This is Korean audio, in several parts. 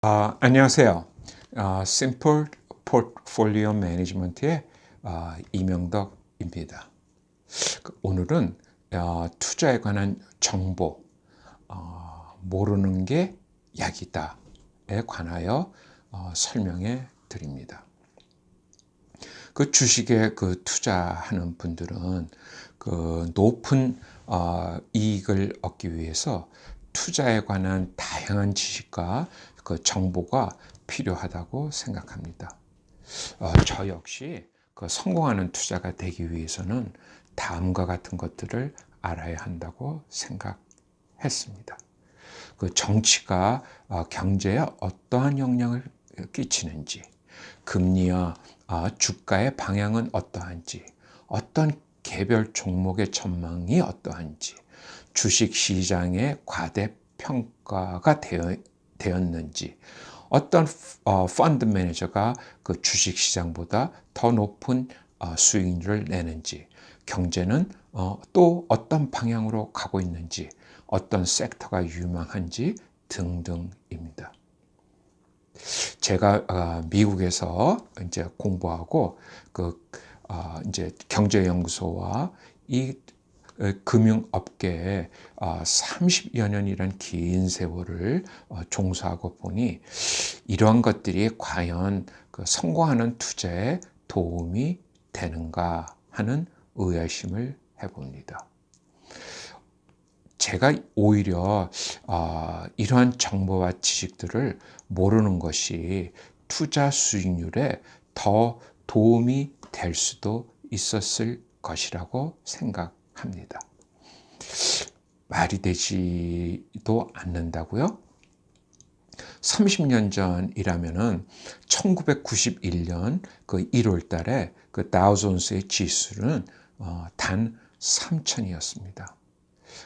아, 안녕하세요. 아, 심플 포트폴리오 매니지먼트의 아, 이명덕입니다. 그 오늘은 아, 투자에 관한 정보 아, 모르는 게 약이다에 관하여 어, 설명해 드립니다. 그 주식에 그 투자하는 분들은 그 높은 어, 이익을 얻기 위해서 투자에 관한 다양한 지식과 그 정보가 필요하다고 생각합니다. 어, 저 역시 그 성공하는 투자가 되기 위해서는 다음과 같은 것들을 알아야 한다고 생각했습니다. 그 정치가 어, 경제에 어떠한 영향을 끼치는지, 금리와 어, 주가의 방향은 어떠한지, 어떤 개별 종목의 전망이 어떠한지, 주식 시장의 과대 평가가 되어, 되었는지, 어떤 어, 펀드 매니저가 그 주식 시장보다 더 높은 어, 수익률을 내는지, 경제는 어, 또 어떤 방향으로 가고 있는지, 어떤 섹터가 유망한지 등등입니다. 제가 어, 미국에서 이제 공부하고 그 어, 이제 경제연구소와 이 어, 금융업계에 30여 년이란 긴 세월을 종사하고 보니 이러한 것들이 과연 그 성공하는 투자에 도움이 되는가 하는 의아심을 해봅니다. 제가 오히려 어, 이러한 정보와 지식들을 모르는 것이 투자 수익률에 더 도움이 될 수도 있었을 것이라고 생각 합니다. 말이 되지도 않는다고요? 30년 전이라면은 1991년 그 1월 달에 그 다우존스의 지수는 어, 단 3천이었습니다.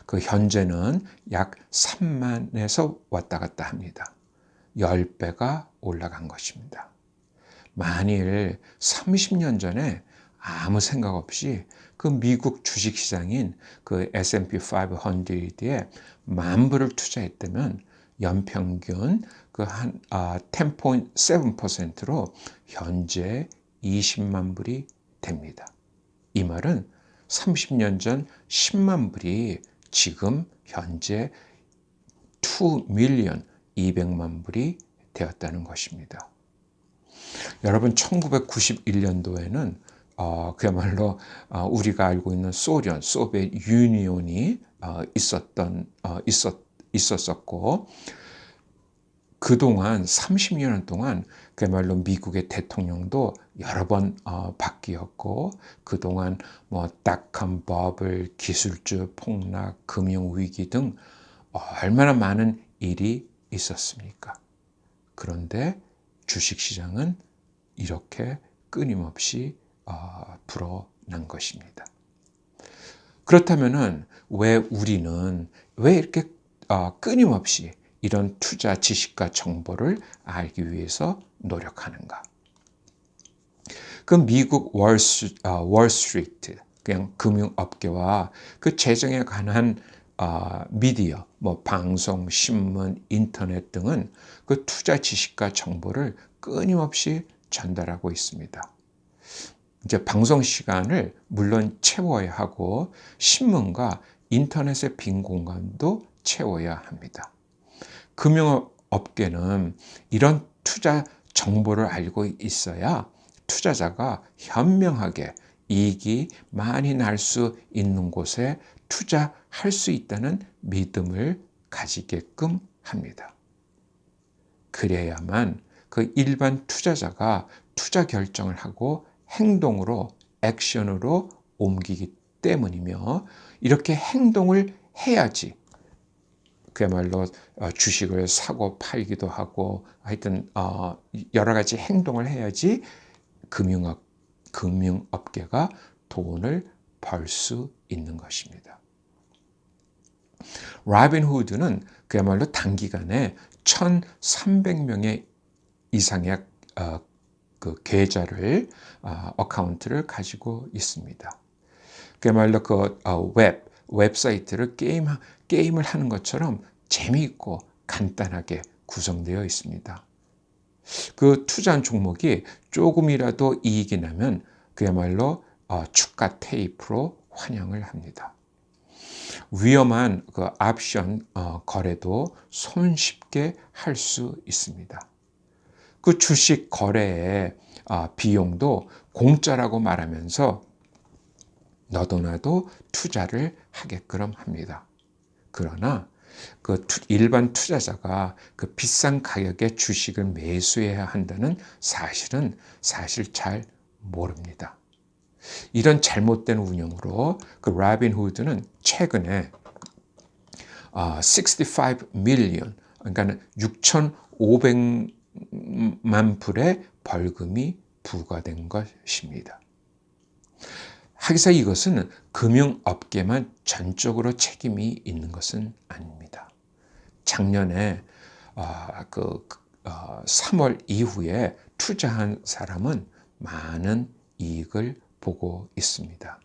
그 현재는 약 3만에서 왔다 갔다 합니다. 10배가 올라간 것입니다. 만일 30년 전에 아무 생각 없이 그 미국 주식시장인 그 S&P 500에 만 불을 투자했다면 연평균 그한 아, 10.7%로 현재 20만 불이 됩니다. 이 말은 30년 전 10만 불이 지금 현재 2 밀리언 200만 불이 되었다는 것입니다. 여러분 1991년도에는 어, 그야말로 어, 우리가 알고 있는 소련, 소비엣 유니온이 어, 있었던 어, 있었 있었었고 그동안 30년 동안 그야말로 미국의 대통령도 여러 번 어, 바뀌었고 그동안 뭐 닷컴 버블, 기술주 폭락, 금융 위기 등 얼마나 많은 일이 있었습니까? 그런데 주식 시장은 이렇게 끊임없이 어, 불어난 것입니다. 그렇다면은 왜 우리는 왜 이렇게 어, 끊임없이 이런 투자 지식과 정보를 알기 위해서 노력하는가? 그 미국 월스, 어, 월스트리트 그냥 금융업계와 그 재정에 관한 어, 미디어, 뭐 방송, 신문, 인터넷 등은 그 투자 지식과 정보를 끊임없이 전달하고 있습니다. 이제 방송 시간을 물론 채워야 하고 신문과 인터넷의 빈 공간도 채워야 합니다. 금융업계는 이런 투자 정보를 알고 있어야 투자자가 현명하게 이익이 많이 날 수 있는 곳에 투자할 수 있다는 믿음을 가지게끔 합니다. 그래야만 그 일반 투자자가 투자 결정을 하고 행동으로 액션으로 옮기기 때문이며 이렇게 행동을 해야지 그야말로 어, 주식을 사고 팔기도 하고 하여튼 어, 여러 가지 행동을 해야지 금융업 금융업계가 돈을 벌 수 있는 것입니다. 라빈 후드는 그야말로 단기간에 1,300명의 이상의 어, 그 계좌를 어카운트를 가지고 있습니다. 그야말로 그 웹, 웹사이트를 게임, 게임을 하는 것처럼 재미있고 간단하게 구성되어 있습니다. 그 투자한 종목이 조금이라도 이익이 나면 그야말로 어, 주가 테이프로 환영을 합니다. 위험한 그 옵션 어, 거래도 손쉽게 할 수 있습니다. 그 주식 거래의 어, 비용도 공짜라고 말하면서 너도 나도 투자를 하게끔 합니다. 그러나 그 일반 투자자가 그 비싼 가격의 주식을 매수해야 한다는 사실은 사실 잘 모릅니다. 이런 잘못된 운영으로 그 라빈 후드는 최근에 65 밀리언 그러니까 6,500 만 불의 벌금이 부과된 것입니다. 하기사 이것은 금융업계만 전적으로 책임이 있는 것은 아닙니다. 작년에 어, 그 어, 3월 이후에 투자한 사람은 많은 이익을 보고 있습니다.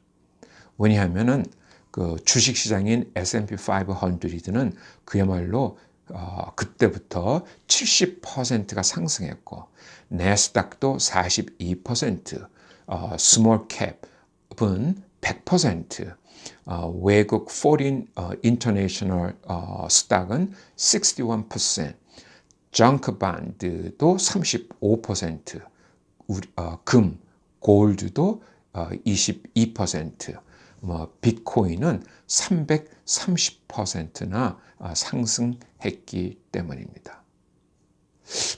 왜냐하면은 그 주식시장인 S&P 500는 그야말로 어, 그때부터 70%가 상승했고 네스닥도 42%, 어, 스몰 캡은 100%, 어, 외국 foreign 어, international 어, 스탁은 61%, 정크 반드도 35%, 우리, 어, 금, 골드도 22%, 어, 뭐 비트코인은 330%나 어, 상승했기 때문입니다.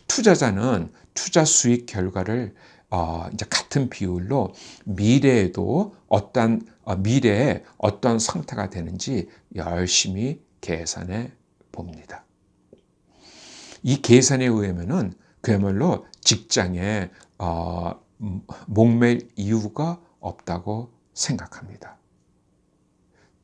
투자자는 투자 수익 결과를 어, 이제 같은 비율로 미래에도 어떤 어, 미래에 어떤 상태가 되는지 열심히 계산해 봅니다. 이 계산에 의하면은 그야말로 직장에 어, 목맬 이유가 없다고 생각합니다.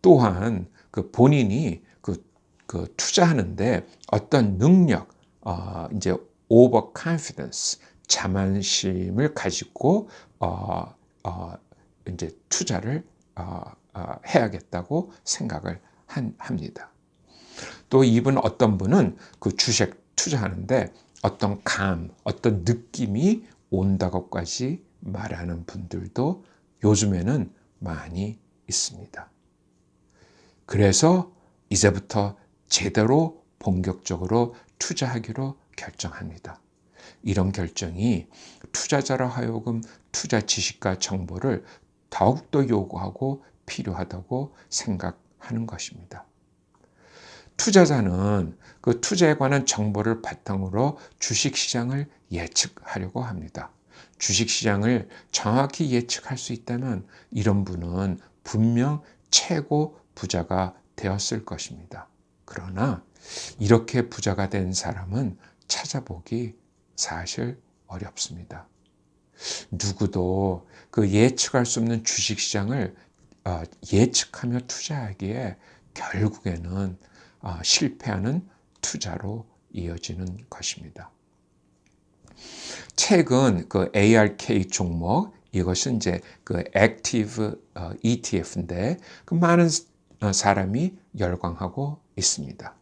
또한 그 본인이 그, 그 투자하는데 어떤 능력, 어, 이제 over confidence, 자만심을 가지고 어, 어, 이제 투자를 어, 어, 해야겠다고 생각을 한, 합니다. 또 이분 어떤 분은 그 주식 투자하는데 어떤 감, 어떤 느낌이 온다고까지 말하는 분들도 요즘에는 많이 있습니다. 그래서 이제부터 제대로 본격적으로 투자하기로 결정합니다. 이런 결정이 투자자로 하여금 투자 지식과 정보를 더욱더 요구하고 필요하다고 생각하는 것입니다. 투자자는 그 투자에 관한 정보를 바탕으로 주식 시장을 예측하려고 합니다. 주식 시장을 정확히 예측할 수 있다면 이런 분은 분명 최고 부자가 되었을 것입니다. 그러나 이렇게 부자가 된 사람은 찾아보기 사실 어렵습니다. 누구도 그 예측할 수 없는 주식 시장을 어, 예측하며 투자하기에 결국에는 어, 실패하는 투자로 이어지는 것입니다. 최근 그 ARK 종목 이것은 이제 그 액티브 ETF인데 그 많은 어, 사람이 열광하고 있습니다.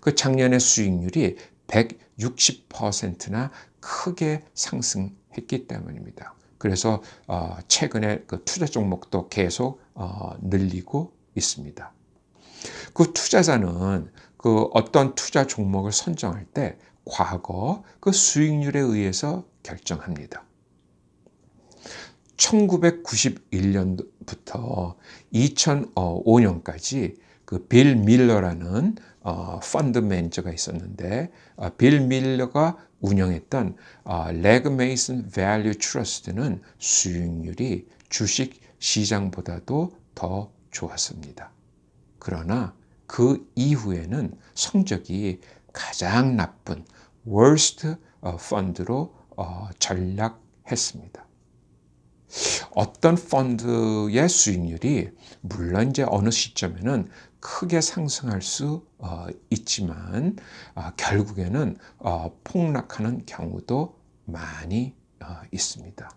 그 작년의 수익률이 160%나 크게 상승했기 때문입니다. 그래서 어, 최근에 그 투자 종목도 계속 어, 늘리고 있습니다. 그 투자자는 그 어떤 투자 종목을 선정할 때 과거 그 수익률에 의해서 결정합니다. 1991년부터 2005년까지 그 빌 밀러라는 어, 펀드 매니저가 있었는데 어, 빌 밀러가 운영했던 어, 레그 메이슨 밸류 트러스트는 수익률이 주식 시장보다도 더 좋았습니다. 그러나 그 이후에는 성적이 가장 나쁜 worst 펀드로 전락했습니다. 어떤 펀드의 수익률이 물론 이제 어느 시점에는 크게 상승할 수 어, 있지만 어, 결국에는 어, 폭락하는 경우도 많이 있습니다.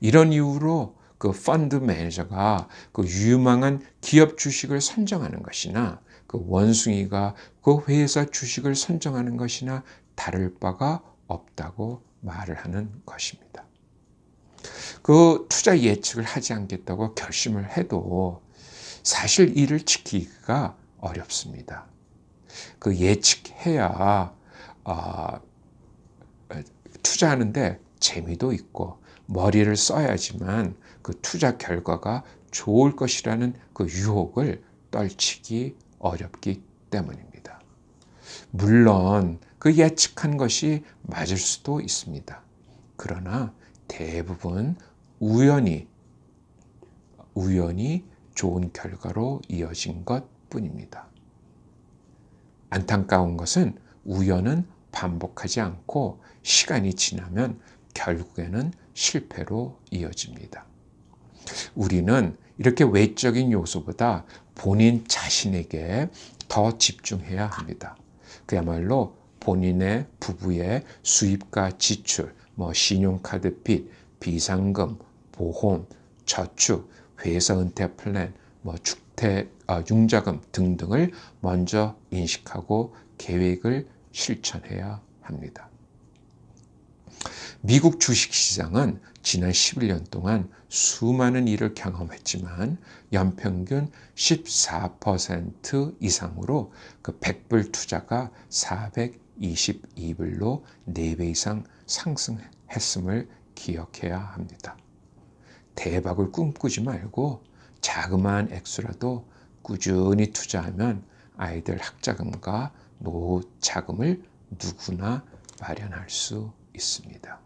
이런 이유로 그 펀드 매니저가 그 유망한 기업 주식을 선정하는 것이나 그그 원숭이가 그 회사 주식을 선정하는 것이나 다를 바가 없다고 말을 하는 것입니다. 그 투자 예측을 하지 않겠다고 결심을 해도 사실 이를 지키기가 어렵습니다. 그 예측해야 어, 투자하는데 재미도 있고 머리를 써야지만 그 투자 결과가 좋을 것이라는 그 유혹을 떨치기 어렵기 때문입니다. 물론 그 예측한 것이 맞을 수도 있습니다. 그러나 대부분 우연히 우연히 좋은 결과로 이어진 것 뿐입니다. 안타까운 것은 우연은 반복하지 않고 시간이 지나면 결국에는 실패로 이어집니다. 우리는 이렇게 외적인 요소보다 본인 자신에게 더 집중해야 합니다. 그야말로 본인의 부부의 수입과 지출, 뭐 신용카드 빚, 비상금, 보험, 저축, 회사 은퇴 플랜, 뭐 주택, 어, 융자금 등등을 먼저 인식하고 계획을 실천해야 합니다. 미국 주식시장은 지난 11년 동안 수많은 일을 경험했지만 연평균 14% 이상으로 그 100불 투자가 422불로 4배 이상 상승했음을 기억해야 합니다. 대박을 꿈꾸지 말고 자그마한 액수라도 꾸준히 투자하면 아이들 학자금과 노후 자금을 누구나 마련할 수 있습니다.